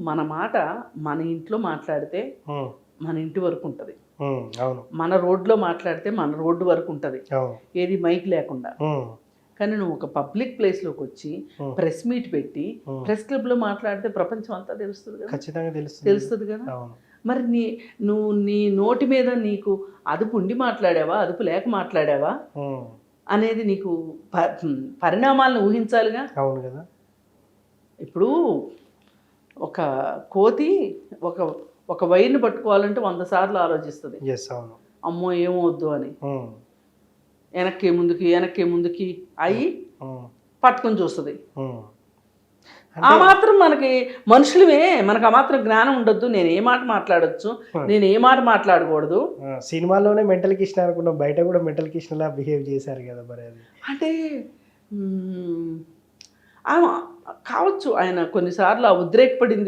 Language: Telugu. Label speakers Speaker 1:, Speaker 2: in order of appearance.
Speaker 1: మన మాట మన ఇంట్లో మాట్లాడితే మన ఇంటి వరకు ఉంటుంది. మన రోడ్లో మాట్లాడితే మన రోడ్డు వరకు ఉంటుంది. ఏది మైక్ లేకుండా. కానీ నువ్వు ఒక పబ్లిక్ ప్లేస్లోకి వచ్చి. ప్రెస్ మీట్ పెట్టి. ప్రెస్ క్లబ్లో మాట్లాడితే ప్రపంచం అంతా తెలుస్తుంది కదా.
Speaker 2: ఖచ్చితంగా తెలుస్తుంది.
Speaker 1: తెలుస్తుంది కదా. మరి నీ నువ్వు నీ నోటి మీద నీకు అదుపు ఉండి మాట్లాడావా అదుపు లేక మాట్లాడావా? అనేది నీకు ప- పరిణామాలను ఊహించాలిగా?
Speaker 2: అవును కదా.
Speaker 1: ఇప్పుడు ఒక కోతి ఒక ఒక వైర్ని పట్టుకోవాలంటే వంద సార్లు ఆలోచిస్తుంది. అమ్మో ఏమవద్దు అని. వెనక్కి ముందుకి వెనక్కి ముందుకి అయి
Speaker 2: ఉమ్,
Speaker 1: పట్టుకొని చూస్తుంది. ఆ మాత్రం మనకి మనుషులమే మనకు ఆ మాత్రం జ్ఞానం ఉండొద్దు. నేను ఏ మాట మాట్లాడొచ్చు? నేను ఏ మాట మాట్లాడకూడదు?
Speaker 2: సినిమాలోనే మెంటల్ కిషన్ అనుకున్నాం. బయట కూడా మెంటల్ కిషన్ లా బిహేవ్ చేశారు కదా మరి
Speaker 1: అంటే కావచ్చు ఆయన కొన్నిసార్లు ఆ ఉద్రేకపడింది